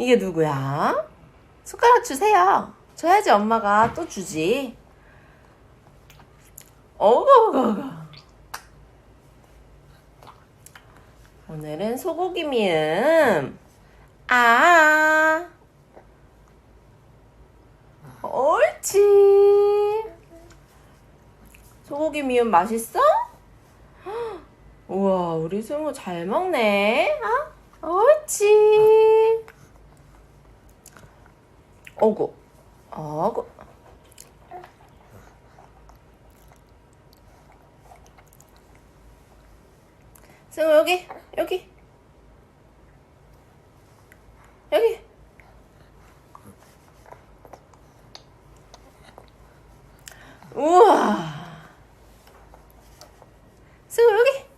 이게 누구야? 숟가락 주세요. 줘야지 엄마가 또 주지. 어거거거. 오늘은 소고기 미음. 아. 옳지. 소고기 미음 맛있어? 헉, 우와, 우리 승우 잘 먹네. 어? 옳지. 어구, 어구. 승우 여기, 여기. 여기. 우와. 승우 여기.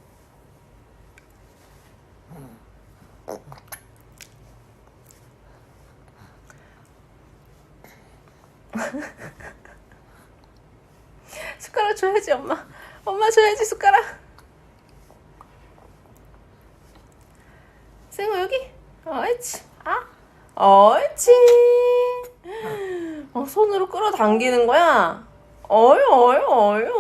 숟가락 줘야지 엄마. 엄마 줘야지 숟가락. 승우 여기. 옳지. 아. 옳지. 어, 손으로 끌어당기는 거야. 어유 어유 어유.